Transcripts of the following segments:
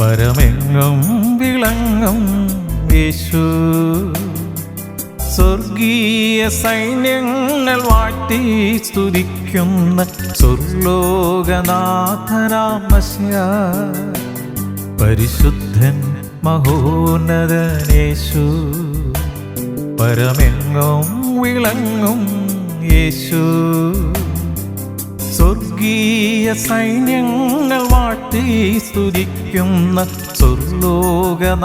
പരമെങ്ങും വിളങ്ങും യേശു. സ്വർഗീയ സൈന്യങ്ങൾ വാട്ടി സ്തുതിക്കുന്ന സ്വർലോകനാഥനാമസ്യ പരിശുദ്ധൻ മഹോന്നതനേശു. പരമെങ്ങും വിളങ്ങും യേശു. സ്വർഗീയ സൈന്യങ്ങൾ വാട്ടി സ്തുതിക്കുന്ന സ്വർലോകനാഥനാമസ്യ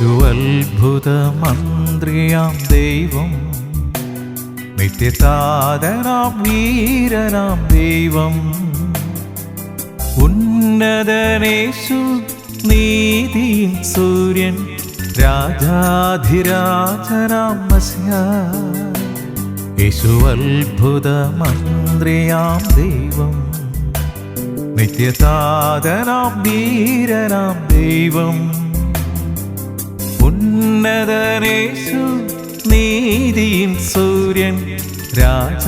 യേശു ദൈവം നിത്യസാധനാം വീരനാം ദൈവം. ഉന്നതനേശു നീതി സൂര്യൻ രാജാധിരാജനാം യേശു അത്ഭുത മന്ത്രിയാം ദൈവം നിത്യസാധനാം വീരനാം ദൈവം. ഉന്നതനേശു നീതിയിൻ സൂര്യൻ രാജാധിരാജനാം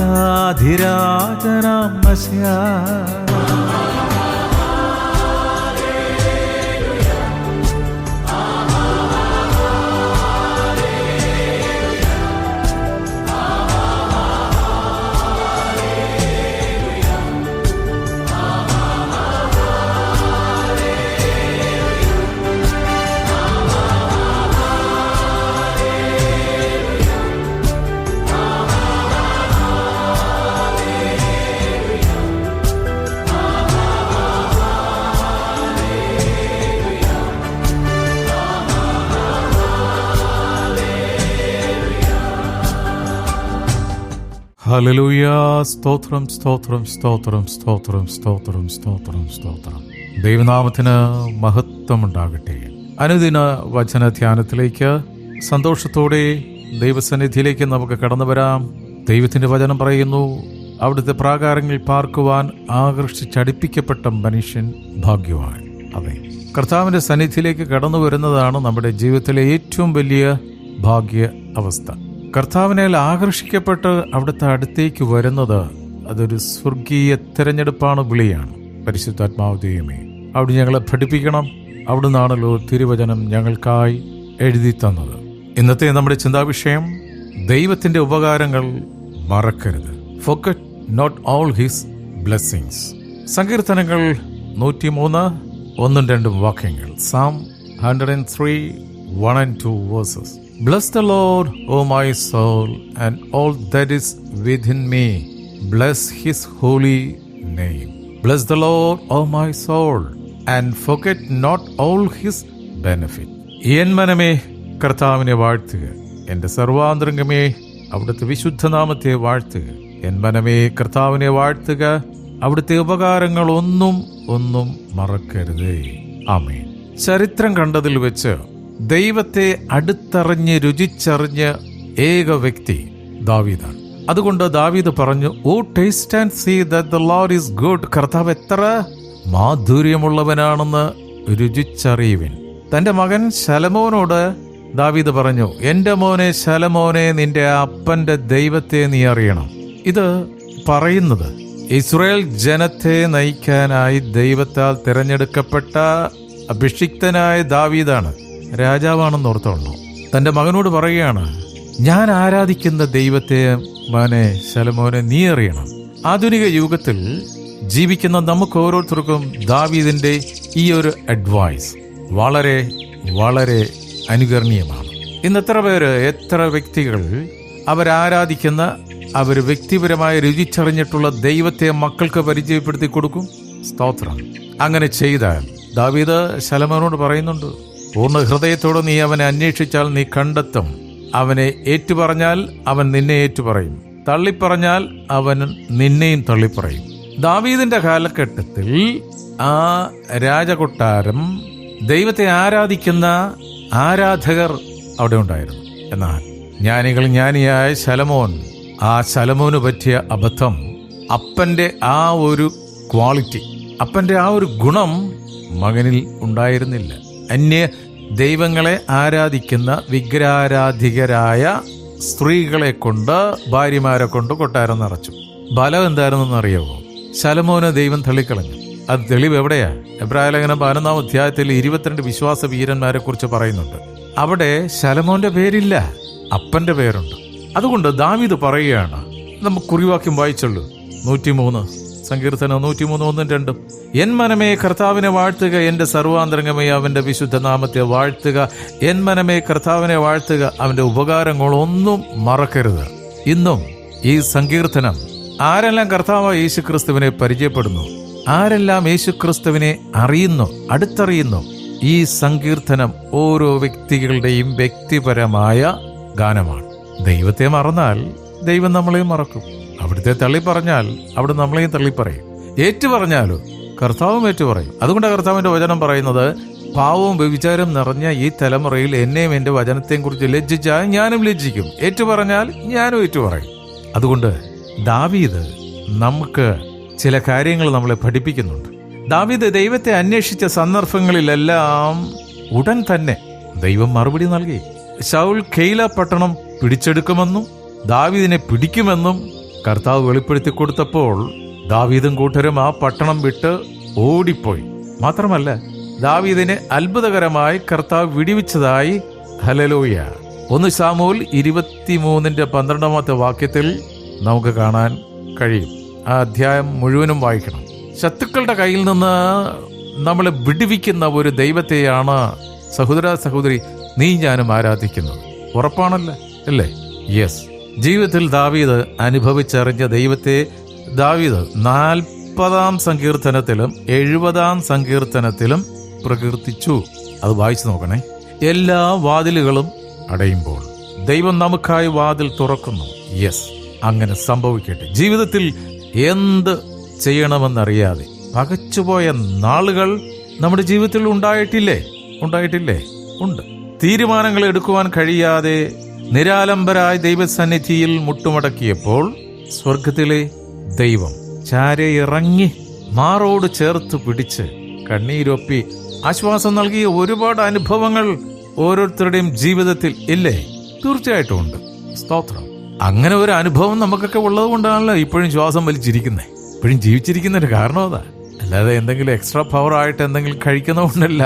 മസ്യ ഹല്ലേലൂയ. സ്തോത്രം സ്തോത്രം സ്തോത്രം സ്തോത്രം സ്തോത്രം സ്തോത്രം സ്തോത്രം. ദൈവനാമത്തിന് മഹത്വമുണ്ടാകട്ടെ. അനുദിന വചന ധ്യാനത്തിലേക്ക് സന്തോഷത്തോടെ ദൈവസന്നിധിയിലേക്ക് നമുക്ക് കടന്നു വരാം. ദൈവത്തിന്റെ വചനം പറയുന്നു അവിടുത്തെ പ്രാകാരങ്ങളിൽ പാർക്കുവാൻ ആകർഷിച്ചടിപ്പിക്കപ്പെട്ട മനുഷ്യൻ ഭാഗ്യവാൻ. അതെ. കർത്താവിന്റെ സന്നിധിയിലേക്ക് കടന്നു വരുന്നതാണ് നമ്മുടെ ജീവിതത്തിലെ ഏറ്റവും വലിയ ഭാഗ്യ അവസ്ഥ. കർത്താവിനാൽ ആകർഷിക്കപ്പെട്ട് അവിടുത്തെ അടുത്തേക്ക് വരുന്നത് അതൊരു സ്വർഗീയ തിരഞ്ഞെടുപ്പാണ് വിളിയാണ്. പരിശുദ്ധാത്മാവ് ദൈവമേ അവിടെ ഞങ്ങളെ പഠിപ്പിക്കണം. അവിടുന്നാണല്ലോ തിരുവചനം ഞങ്ങൾക്കായി എഴുതി തന്നത്. ഇന്നത്തെ നമ്മുടെ ചിന്താവിഷയം ദൈവത്തിന്റെ ഉപകാരങ്ങൾ മറക്കരുത്. Forget not all his blessings സങ്കീർത്തനങ്ങൾ നൂറ്റിമൂന്ന് ഒന്നും രണ്ടും വാക്യങ്ങൾ. Psalm hundred and three one and two verses Bless the Lord, O my soul, and all that is within me. Bless his holy name. Bless the Lord, O my soul, and forget not all his benefit. എൻ മനമേ കർത്താവിനെ വാഴ്ത്തുക എന്റെ സർവാന്തരംഗമേ അവിടുത്തെ വിശുദ്ധനാമത്തെ വാഴ്ത്തുക N മനമേ കർത്താവിനെ വാഴ്ത്തുക അവിടുത്തെ ഉപകാരങ്ങൾ ഒന്നും ഒന്നും മറക്കരുതേ ആമേ ചരിത്രം കണ്ടതിൽ വെച്ച് ദൈവത്തെ അടുത്തറിഞ്ഞ് രുചിച്ചറിഞ്ഞ് ഏക വ്യക്തി ദാവീദാണ്. അതുകൊണ്ട് ദാവീദ് പറഞ്ഞു O taste and see that the lord is good കർത്താവ് എത്ര മാധുര്യമുള്ളവനാണെന്ന് രുചിച്ചറിയുവിൻ. തന്റെ മകൻ ശലമോനോട് ദാവീദ് പറഞ്ഞു എന്റെ മോനെ ശലമോനെ നിന്റെ അപ്പന്റെ ദൈവത്തെ നീ അറിയണം. ഇത് പറയുന്നത് ഇസ്രയേൽ ജനത്തെ നയിക്കാനായി ദൈവത്താൽ തിരഞ്ഞെടുക്കപ്പെട്ട അഭിഷിക്തനായ ദാവീദാണ്. രാജാവാണെന്ന് ഓർത്തോളൂ. തന്റെ മകനോട് പറയുകയാണ് ഞാൻ ആരാധിക്കുന്ന ദൈവത്തെ മകനെ ശലമോനെ നീ അറിയണം. ആധുനിക യുഗത്തിൽ ജീവിക്കുന്ന നമുക്ക് ഓരോരുത്തർക്കും ദാവീദിന്റെ ഈ ഒരു അഡ്വൈസ് വളരെ വളരെ അനുകരണീയമാണ്. ഇന്ന് എത്ര പേര് എത്ര വ്യക്തികൾ അവരാരാധിക്കുന്ന അവർ വ്യക്തിപരമായി രുചിച്ചറിഞ്ഞിട്ടുള്ള ദൈവത്തെ മക്കൾക്ക് പരിചയപ്പെടുത്തി കൊടുക്കും? സ്തോത്രം. അങ്ങനെ ചെയ്താൽ ദാവീദ് ശലമോനോട് പറയുന്നുണ്ട് പൂർണ ഹൃദയത്തോടെ നീ അവനെ അന്വേഷിച്ചാൽ നീ കണ്ടെത്തും. അവനെ ഏറ്റുപറഞ്ഞാൽ അവൻ നിന്നെ ഏറ്റുപറയും. തള്ളിപ്പറഞ്ഞാൽ അവൻ നിന്നെയും തള്ളിപ്പറയും. ദാവീദിന്റെ കാലഘട്ടത്തിൽ ആ രാജകൊട്ടാരം ദൈവത്തെ ആരാധിക്കുന്ന ആരാധകർ അവിടെ ഉണ്ടായിരുന്നു. എന്നാൽ ജ്ഞാനികൾ ജ്ഞാനിയായ ശലമോൻ ആ ശലമോന് പറ്റിയ അബദ്ധം അപ്പന്റെ ആ ഒരു ക്വാളിറ്റി അപ്പന്റെ ആ ഒരു ഗുണം മകനിൽ ഉണ്ടായിരുന്നില്ല. അന്യ ദൈവങ്ങളെ ആരാധിക്കുന്ന വിഗ്രഹാരാധികരായ സ്ത്രീകളെ കൊണ്ട് ഭാര്യമാരെ കൊണ്ട് കൊട്ടാരം നിറച്ചു. ബലം എന്തായിരുന്നെന്ന് അറിയാവോ? ശലമോനെ ദൈവം തള്ളിക്കളഞ്ഞു അത് തെളിവ് എവിടെയാ? എബ്രാഹലങ്ങനെ പതിനൊന്നാം അധ്യായത്തിൽ ഇരുപത്തിരണ്ട് വിശ്വാസ വീരന്മാരെ കുറിച്ച് പറയുന്നുണ്ട്. അവിടെ ശലമോന്റെ പേരില്ല അപ്പന്റെ പേരുണ്ട്. അതുകൊണ്ട് ദാവീദ് പറയുകയാണ് നമുക്ക് കുറിവാക്യം വായിച്ചുള്ളൂ. നൂറ്റിമൂന്ന്. സങ്കീർത്തനം നൂറ്റിമൂന്ന് ഒന്നും രണ്ടും. എൻ മനമേ കർത്താവിനെ വാഴ്ത്തുക എന്റെ സർവാന്തരംഗമേ അവന്റെ വിശുദ്ധ നാമത്തെ വാഴ്ത്തുക. എൻ മനമേ കർത്താവിനെ വാഴ്ത്തുക അവന്റെ ഉപകാരങ്ങളൊന്നും മറക്കരുത്. ഇന്നും ഈ സങ്കീർത്തനം ആരെല്ലാം കർത്താവ് യേശുക്രിസ്തുവിനെ പരിചയപ്പെടുന്നു? ആരെല്ലാം യേശുക്രിസ്തുവിനെ അറിയുന്നു അടുത്തറിയുന്നു? ഈ സങ്കീർത്തനം ഓരോ വ്യക്തികളുടെയും വ്യക്തിപരമായ ഗാനമാണ്. ദൈവത്തെ മറന്നാൽ ദൈവം നമ്മളെയും മറക്കും. അവിടുത്തെ തള്ളി പറഞ്ഞാൽ അവിടെ നമ്മളെയും തള്ളി പറയും ഏറ്റു പറഞ്ഞാലോ കർത്താവും ഏറ്റു പറയും അതുകൊണ്ട് കർത്താവിന്റെ വചനം പറയുന്നത് പാവവും വ്യഭിചാരം നിറഞ്ഞ ഈ തലമുറയിൽ എന്നെയും എന്റെ വചനത്തെയും കുറിച്ച് ലജ്ജിച്ചാൽ ഞാനും ലജ്ജിക്കും. ഏറ്റു പറഞ്ഞാൽ ഞാനും ഏറ്റു പറയും അതുകൊണ്ട് ദാവീദ് നമുക്ക് ചില കാര്യങ്ങൾ നമ്മളെ പഠിപ്പിക്കുന്നുണ്ട്. ദാവീദ് ദൈവത്തെ അന്വേഷിച്ച സന്ദർഭങ്ങളിലെല്ലാം ഉടൻ തന്നെ ദൈവം മറുപടി നൽകി. ശൗൽ ഖെയ്ല പട്ടണം പിടിച്ചെടുക്കുമെന്നും ദാവീദിനെ പിടിക്കുമെന്നും കർത്താവ് വെളിപ്പെടുത്തി കൊടുത്തപ്പോൾ ദാവീദും കൂട്ടരും ആ പട്ടണം വിട്ട് ഓടിപ്പോയി. മാത്രമല്ല ദാവീദിനെ അത്ഭുതകരമായി കർത്താവ് വിടിവിച്ചതായി ഹലലോയ ഒന്ന് സാമൂൽ ഇരുപത്തിമൂന്നിന്റെ പന്ത്രണ്ടാമത്തെ വാക്യത്തിൽ നമുക്ക് കാണാൻ കഴിയും. ആ അധ്യായം മുഴുവനും വായിക്കണം. ശത്രുക്കളുടെ കയ്യിൽ നിന്ന് നമ്മളെ വിടുവിക്കുന്ന ഒരു ദൈവത്തെയാണ് സഹോദര സഹോദരി നീ ഞാനും ആരാധിക്കുന്നത്. ഉറപ്പാണല്ലേ? അല്ലേ? യെസ് ജീവിതത്തിൽ ദാവീദ് അനുഭവിച്ചറിഞ്ഞ ദൈവത്തെ ദാവീദ് നാൽപ്പതാം സങ്കീർത്തനത്തിലും എഴുപതാം സങ്കീർത്തനത്തിലും പ്രകീർത്തിച്ചു. അത് വായിച്ചു നോക്കണേ. എല്ലാ വാതിലുകളും അടയുമ്പോൾ ദൈവം നമുക്കായി വാതിൽ തുറക്കുന്നു. യെസ് അങ്ങനെ സംഭവിക്കട്ടെ. ജീവിതത്തിൽ എന്ത് ചെയ്യണമെന്നറിയാതെ പകച്ചുപോയ നാളുകൾ നമ്മുടെ ജീവിതത്തിൽ ഉണ്ടായിട്ടില്ലേ? ഉണ്ടായിട്ടില്ലേ? ഉണ്ട്. തീരുമാനങ്ങൾ എടുക്കുവാൻ കഴിയാതെ നിരാലംബരായ ദൈവസന്നിധിയിൽ മുട്ടുമടക്കിയപ്പോൾ സ്വർഗത്തിലെ ദൈവം ചാരയിറങ്ങി മാറോട് ചേർത്ത് പിടിച്ച് കണ്ണീരൊപ്പി ആശ്വാസം നൽകിയ ഒരുപാട് അനുഭവങ്ങൾ ഓരോരുത്തരുടെയും ജീവിതത്തിൽ ഇല്ലേ? തീർച്ചയായിട്ടും ഉണ്ട്. സ്തോത്രം. അങ്ങനെ ഒരു അനുഭവം നമുക്കൊക്കെ ഉള്ളത് കൊണ്ടാണല്ലോ ഇപ്പോഴും ശ്വാസം വലിച്ചിരിക്കുന്നത് ഇപ്പോഴും ജീവിച്ചിരിക്കുന്നതിന്റെ കാരണം അതാ. അല്ലാതെ എന്തെങ്കിലും എക്സ്ട്രാ പവർ ആയിട്ട് എന്തെങ്കിലും കഴിക്കുന്നതുകൊണ്ടല്ല.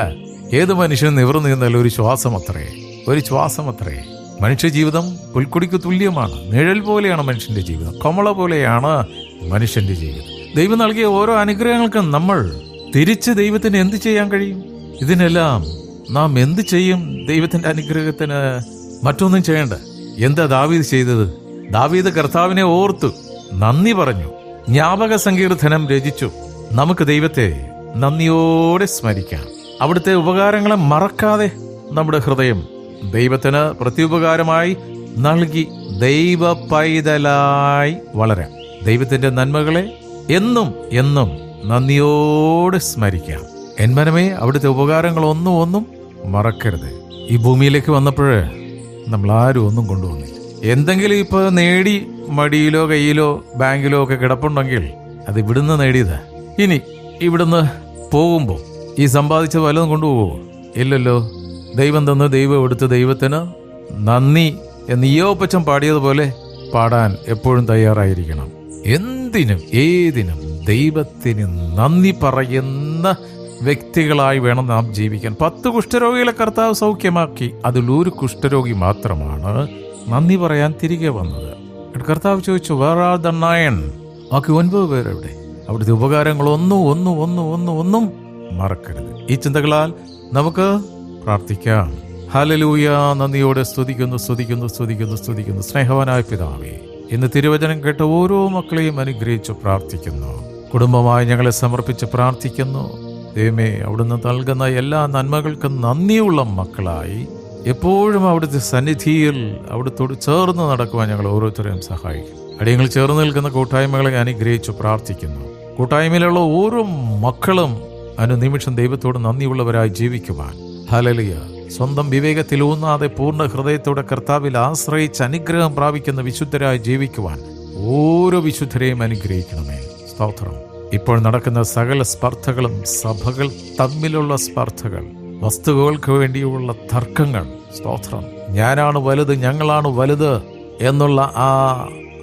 ഏത് മനുഷ്യനും നിവർന്നു ഒരു ശ്വാസം അത്രയേ ഒരു ശ്വാസം അത്രേ. മനുഷ്യ ജീവിതം പുൽക്കൊടിക്ക് തുല്യമാണ്. നിഴൽ പോലെയാണ് മനുഷ്യന്റെ ജീവിതം. കമള പോലെയാണ് മനുഷ്യന്റെ ജീവിതം. ദൈവം നൽകിയ ഓരോ അനുഗ്രഹങ്ങൾക്കും നമ്മൾ തിരിച്ച് ദൈവത്തിന് എന്ത് ചെയ്യാൻ കഴിയും? ഇതിനെല്ലാം നാം എന്ത് ചെയ്യും? ദൈവത്തിന്റെ അനുഗ്രഹത്തിന് മറ്റൊന്നും ചെയ്യേണ്ട. എന്താ ദാവീദ് ചെയ്തത്? ദാവീദ് കർത്താവിനെ ഓർത്തു നന്ദി പറഞ്ഞു ജ്ഞാപക സങ്കീർത്തനം രചിച്ചു നമുക്ക് ദൈവത്തെ നന്ദിയോടെ സ്മരിക്കാം. അവിടുത്തെ ഉപകാരങ്ങളെ മറക്കാതെ നമ്മുടെ ഹൃദയം ദൈവത്തിന് പ്രത്യുപകാരമായി നൽകി ദൈവ പൈതലായി വളരാം ദൈവത്തിന്റെ നന്മകളെ എന്നും എന്നും നന്ദിയോട് സ്മരിക്കാം. എൻ മനമേ അവിടുത്തെ ഉപകാരങ്ങൾ ഒന്നും ഒന്നും മറക്കരുത്. ഈ ഭൂമിയിലേക്ക് വന്നപ്പോൾ നമ്മൾ ആരും ഒന്നും കൊണ്ടുവന്നില്ല. എന്തെങ്കിലും ഇപ്പൊ നേടി മടിയിലോ കയ്യിലോ ബാങ്കിലോ ഒക്കെ കിടപ്പുണ്ടെങ്കിൽ അത് ഇവിടുന്ന് നേടിയതാ. ഇനി ഇവിടുന്ന് പോകുമ്പോൾ ഈ സമ്പാദിച്ച വല്ലതും കൊണ്ടുപോകുമോ ഇല്ലല്ലോ. ദൈവം തന്ന് ദൈവം എടുത്ത് ദൈവത്തിന് നന്ദി എന്ന് യോപ്പച്ചൻ പാടിയതുപോലെ പാടാൻ എപ്പോഴും തയ്യാറായിരിക്കണം. എന്തിനും ഏതിനും ദൈവത്തിന് നന്ദി പറയുന്ന വ്യക്തികളായി വേണം നാം ജീവിക്കാൻ. പത്ത് കുഷ്ഠരോഗികളെ കർത്താവ് സൗഖ്യമാക്കി. അതിലൊരു കുഷ്ഠരോഗി മാത്രമാണ് നന്ദി പറയാൻ തിരികെ വന്നത്. കർത്താവ് ചോദിച്ചു വേർ ആർ ദ നയൻ ബാക്കി ഒൻപത് പേരെവിടെ അവിടുത്തെ ഉപകാരങ്ങൾ ഒന്നും ഒന്നും ഒന്നും ഒന്നും ഒന്നും മറക്കരുത്. ഈ ചിന്തകളാൽ നമുക്ക് പ്രാർത്ഥിക്കാം. ഹലലൂയ നന്ദിയോടെ സ്തുതിക്കുന്നു സ്തുതിക്കുന്നു സ്തുതിക്കുന്നു സ്തുതിക്കുന്നു. സ്നേഹവാനായ പിതാവേ ഇന്ന് തിരുവചനം കേട്ട ഓരോ മക്കളെയും അനുഗ്രഹിച്ചു പ്രാർത്ഥിക്കുന്നു. കുടുംബമായി ഞങ്ങളെ സമർപ്പിച്ച് പ്രാർത്ഥിക്കുന്നു. ദൈവമേ അവിടുന്ന് നൽകുന്ന എല്ലാ നന്മകൾക്കും നന്ദിയുള്ള മക്കളായി. എപ്പോഴും അവിടുത്തെ സന്നിധിയിൽ അവിടുത്തോട് ചേർന്ന് നടക്കുവാൻ ഞങ്ങൾ ഓരോരുത്തരെയും സഹായിക്കും. അടിയങ്ങൾ ചേർന്ന് നിൽക്കുന്ന കൂട്ടായ്മകളെ അനുഗ്രഹിച്ചു പ്രാർത്ഥിക്കുന്നു. കൂട്ടായ്മയിലുള്ള ഓരോ മക്കളും അനുനിമിഷം ദൈവത്തോട് നന്ദിയുള്ളവരായി ജീവിക്കുവാൻ ഹലലിയ സ്വന്തം വിവേകത്തിൽ ഊന്നാതെ പൂർണ ഹൃദയത്തോടെ കർത്താവിൽ ആശ്രയിച്ച് അനുഗ്രഹം പ്രാപിക്കുന്ന വിശുദ്ധരായി ജീവിക്കുവാൻ ഓരോ വിശുദ്ധരെയും അനുഗ്രഹിക്കണമേ. സ്തോത്രം. ഇപ്പോൾ നടക്കുന്ന സകല സ്പർദ്ധകളും സഭകൾ തമ്മിലുള്ള സ്പർദ്ധകൾ വസ്തുക്കൾക്ക് വേണ്ടിയുള്ള തർക്കങ്ങൾ. സ്തോത്രം. ഞാനാണ് വലുത് ഞങ്ങളാണ് വലുത് എന്നുള്ള ആ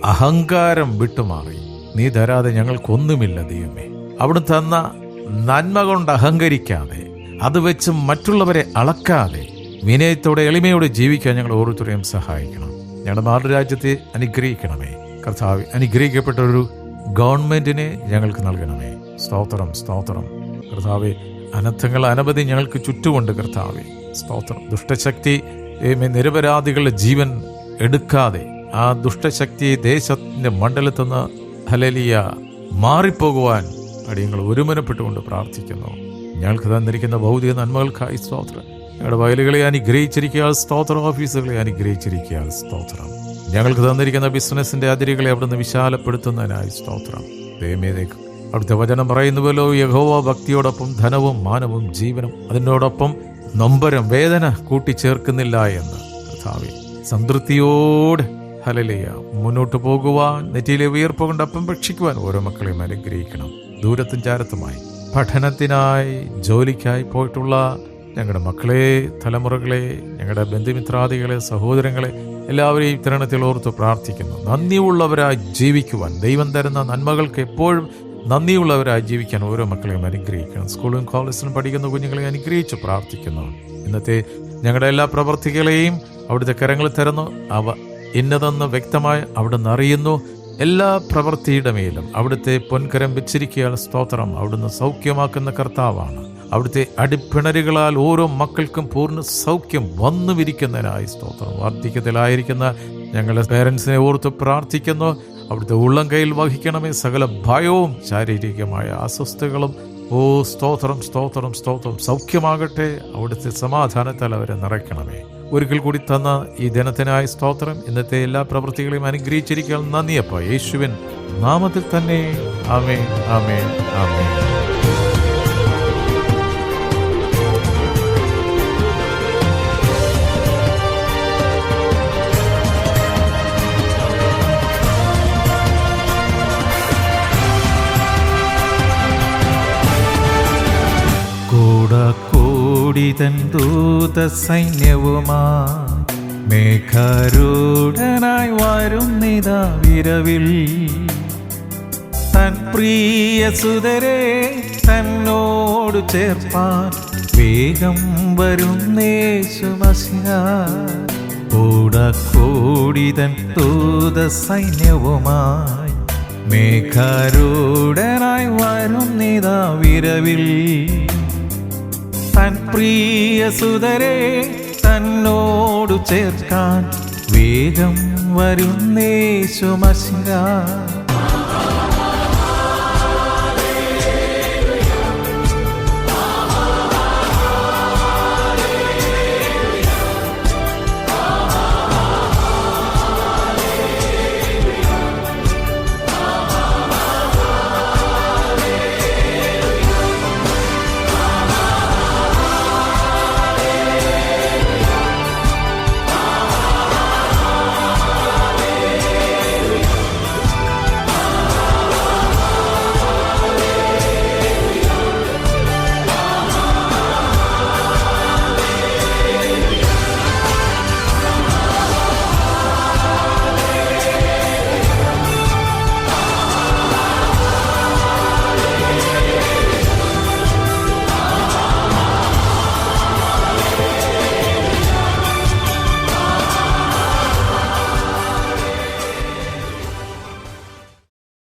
അഹങ്കാരം വിട്ടുമാറി. നീ തരാതെ ഞങ്ങൾക്കൊന്നുമില്ല ദൈവമേ. അവിടെ തന്ന നന്മ കൊണ്ട് അഹങ്കരിക്കാതെ അത് വെച്ച് മറ്റുള്ളവരെ അളക്കാതെ വിനയത്തോടെ എളിമയോടെ ജീവിക്കാൻ ഞങ്ങൾ ഓരോരുത്തരെയും സഹായിക്കണം. ഞങ്ങളുടെ നാട്ടുരാജ്യത്തെ അനുഗ്രഹിക്കണമേ. കർത്താവ് അനുഗ്രഹിക്കപ്പെട്ട ഒരു ഗവൺമെന്റിനെ ഞങ്ങൾക്ക് നൽകണമേ. സ്തോത്രം സ്തോത്രം. കർത്താവെ അനർത്ഥങ്ങൾ അനവധി ഞങ്ങൾക്ക് ചുറ്റുമുണ്ട് കർത്താവെ. സ്തോത്രം. ദുഷ്ടശക്തി നിരപരാധികളുടെ ജീവൻ എടുക്കാതെ ആ ദുഷ്ടശക്തി ദേശത്തിന്റെ മണ്ഡലത്തിൽ നിന്ന് ഹലലിയ മാറിപ്പോകുവാൻ അടിയങ്ങൾ ഒരുമനപ്പെട്ടുകൊണ്ട് പ്രാർത്ഥിക്കുന്നു. ഞങ്ങൾക്ക് തന്നിരിക്കുന്ന ഭൗതിക നന്മകൾക്കായി സ്തോത്രം. ഞങ്ങളുടെ വയലുകളെ അനുഗ്രഹിച്ചിരിക്കുക സ്തോത്രം ഓഫീസുകളെ അനുഗ്രഹിച്ചിരിക്കുക സ്തോത്രം. ഞങ്ങൾക്ക് തന്നിരിക്കുന്ന ബിസിനസിന്റെ അതിരുകളെ അവിടുന്ന് വിശാലപ്പെടുത്തുന്നതിനായി സ്തോത്രം. ദൈവമേതേക്ക് അവിടുത്തെ വചനം പറയുന്നുവല്ലോ യഹോവ ഭക്തിയോടൊപ്പം ധനവും മാനവും ജീവനും അതിനോടൊപ്പം നൊമ്പരം വേദന കൂട്ടിച്ചേർക്കുന്നില്ല എന്ന്. കർത്താവേ സംതൃപ്തിയോടെ ഹലലിയ മുന്നോട്ട് പോകുവാൻ നെറ്റിയിലെ വിയർപ്പ് കൊണ്ട് അപ്പം ഭക്ഷിക്കുവാൻ ഓരോ മക്കളെയും അനുഗ്രഹിക്കണം. ദൂരത്തും ചാരത്തുമായി പഠനത്തിനായി ജോലിക്കായി പോയിട്ടുള്ള ഞങ്ങളുടെ മക്കളെ തലമുറകളെ ഞങ്ങളുടെ ബന്ധുമിത്രാദികളെ സഹോദരങ്ങളെ എല്ലാവരെയും ഇത്തരണത്തിൽ ഓർത്ത് പ്രാർത്ഥിക്കുന്നു. നന്ദിയുള്ളവരായി ജീവിക്കുവാൻ ദൈവം തരുന്ന നന്മകൾക്ക് എപ്പോഴും നന്ദിയുള്ളവരായി ജീവിക്കാൻ ഓരോ മക്കളെയും അനുഗ്രഹിക്കണം. സ്കൂളും കോളേജിലും പഠിക്കുന്ന കുഞ്ഞുങ്ങളെ അനുഗ്രഹിച്ച് പ്രാർത്ഥിക്കുന്നു. ഇന്നത്തെ ഞങ്ങളുടെ എല്ലാ പ്രവർത്തികളെയും അവിടുത്തെ കരങ്ങളിൽ തരുന്നു. അവ ഇന്നതെന്ന് വ്യക്തമായി അവിടുന്ന് അറിയുന്നു. എല്ലാ പ്രവൃത്തിയുടെ മേലും അവിടുത്തെ പൊൻകരം വെച്ചിരിക്കുകയാണ് സ്തോത്രം അവിടുന്ന് സൗഖ്യമാക്കുന്ന കർത്താവാണ്. അവിടുത്തെ അടിപ്പിണരുകളാൽ ഓരോ മക്കൾക്കും പൂർണ സൗഖ്യം വന്നു വിരിക്കുന്നതിനായി സ്തോത്രം. വാർദ്ധക്യത്തിലായിരിക്കുന്ന ഞങ്ങളുടെ പേരൻസിനെ ഓർത്ത് പ്രാർത്ഥിക്കുന്നു. അവിടുത്തെ ഉള്ളം കയ്യിൽ വഹിക്കണമേ. സകല ഭയവും ശാരീരികമായ അസ്വസ്ഥകളും. ഓ സ്തോത്രം സ്തോത്രം സ്തോത്രം. സൗഖ്യമാകട്ടെ. അവിടുത്തെ സമാധാനത്താൽ അവരെ നിറയ്ക്കണമേ. ഒരിക്കൽ കൂടി തന്ന ഈ ദിനത്തിനായ സ്തോത്രം. ഇന്നത്തെ എല്ലാ പ്രവൃത്തികളെയും അനുഗ്രഹിച്ചിരിക്കാൻ നന്ദിയപ്പ യേശുവിൻ നാമത്തിൽ തന്നെ. ആമേ ആമേ ആമേ കൂടക്കൂടിതൻ ദൂത സൈന്യവുമാ. മേഘാരൂഢനായി വരുന്നിതാ വിരവിൽ. തൻ പ്രിയ സുതരെ തന്നോട് ചേർപ്പാൻ. വേഗം വരുന്നേശുമസിഹ കൂടക്കൂടിതൻ ദൂത സൈന്യവുമായി. മേഘാരൂഢനായി വരുന്നിതാ വിരവിൽ. തൻ പ്രിയ സുതരെ തന്നോടു ചേർക്കാൻ വേഗം വരുന്നേശുമശിര